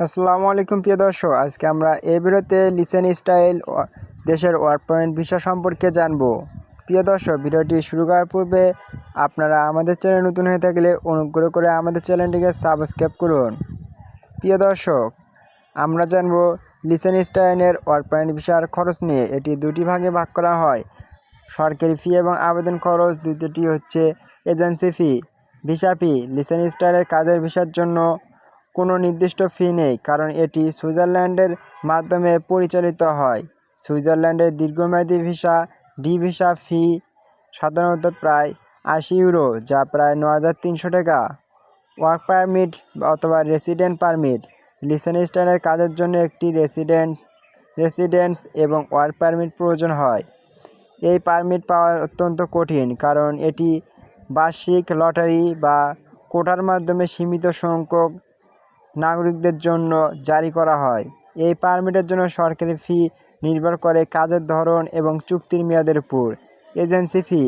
আসসালামু আলাইকুম, প্রিয় দর্শক। আজকে আমরা এই ভিডিওতে লিসেন স্টাইল দেশের ওয়ার্ক পয়েন্ট ভিসা সম্পর্কে জানব। প্রিয় দর্শক, ভিডিওটি শুরু করার পূর্বে আপনারা আমাদের চ্যানেল নতুন হয়ে থাকলে অনুগ্রহ করে আমাদের চ্যানেলটিকে সাবস্ক্রাইব করুন। প্রিয় দর্শক, আমরা জানব লিসেন স্টাইনের ওয়ার্ক পয়েন্ট ভিসার খরচ নিয়ে। এটি দুটি ভাগে ভাগ করা হয়। সরকারি ফি এবং আবেদন খরচ দ্বিতীয়টি হচ্ছে এজেন্সি ফি ভিসা ফি লিসেন স্টাইলের কাজের ভিসার জন্য কোনো নির্দিষ্ট ফি নেই, কারণ এটি সুইজারল্যান্ডের মাধ্যমে পরিচালিত হয়। সুইজারল্যান্ডের দীর্ঘমেয়াদী ভিসা, ডি ভিসা ফি সাধারণত প্রায় আশি ইউরো, যা প্রায় ন হাজার তিনশো টাকা। ওয়ার্ক পারমিট অথবা রেসিডেন্ট পারমিট লিসেন স্টাইলের কাজের জন্য একটি রেসিডেন্ট, রেসিডেন্স এবং ওয়ার্ক পারমিট প্রয়োজন হয়। এই পারমিট পাওয়া অত্যন্ত কঠিন, কারণ এটি বার্ষিক লটারি বা কোটার মাধ্যমে সীমিত সংখ্যক নাগরিকদের জন্য জারি করা হয়। এই পারমিটের জন্য সরকারি ফি নির্ভর করে কাজের ধরন এবং চুক্তির মেয়াদের উপর। এজেন্সি ফি,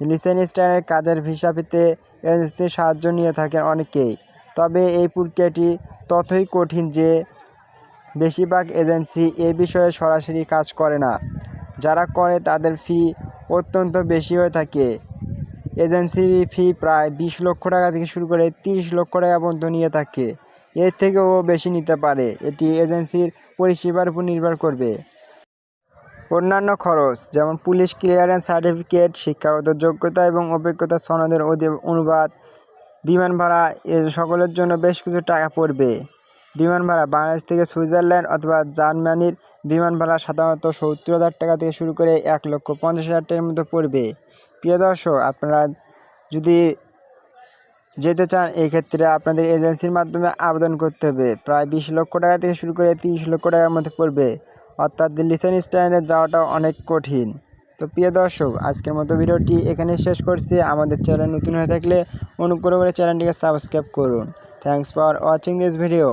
লিসেন স্টাইলের কাজের ভিসা পেতে এজেন্সির সাহায্য নিয়ে থাকেন অনেকেই। তবে এই প্রক্রিয়াটি ততই কঠিন যে বেশিরভাগ এজেন্সি এ বিষয়ে সরাসরি কাজ করে না। যারা করে তাদের ফি অত্যন্ত বেশি হয়ে থাকে। এজেন্সি ফি প্রায় বিশ লক্ষ টাকা থেকে শুরু করে তিরিশ লক্ষ টাকা পর্যন্ত নিয়ে থাকে। এর থেকেও বেশি নিতে পারে। এটি এজেন্সির পরিষেবার উপর নির্ভর করবে। অন্যান্য খরচ, যেমন পুলিশ ক্লিয়ারেন্স সার্টিফিকেট, শিক্ষাগত যোগ্যতা এবং অভিজ্ঞতা সনদের অনুবাদ, বিমান ভাড়া, এ সকলের জন্য বেশ কিছু টাকা পড়বে। বিমান ভাড়া বাংলাদেশ থেকে সুইজারল্যান্ড অথবা জার্মানির বিমান ভাড়া সাধারণত সত্তর হাজার টাকা থেকে শুরু করে এক লক্ষ পঞ্চাশ হাজার টাকার মতো পড়বে। প্রিয় দর্শক, আপনারা যদি যেতে চান, এক্ষেত্রে ক্ষেত্রে আপনাদের এজেন্সির মাধ্যমে আবেদন করতে হবে। প্রায় বিশ লক্ষ টাকা থেকে শুরু করে তিরিশ লক্ষ টাকার মধ্যে পড়বে। অর্থাৎ লিসেন স্ট্যান্ডে যাওয়াটা অনেক কঠিন। তো প্রিয় দর্শক, আজকের মতো ভিডিওটি এখানে শেষ করছি। আমাদের চ্যানেল নতুন হয়ে থাকলে অনুগ্রহ করে চ্যানেলটিকে সাবস্ক্রাইব করুন। Thanks for watching this video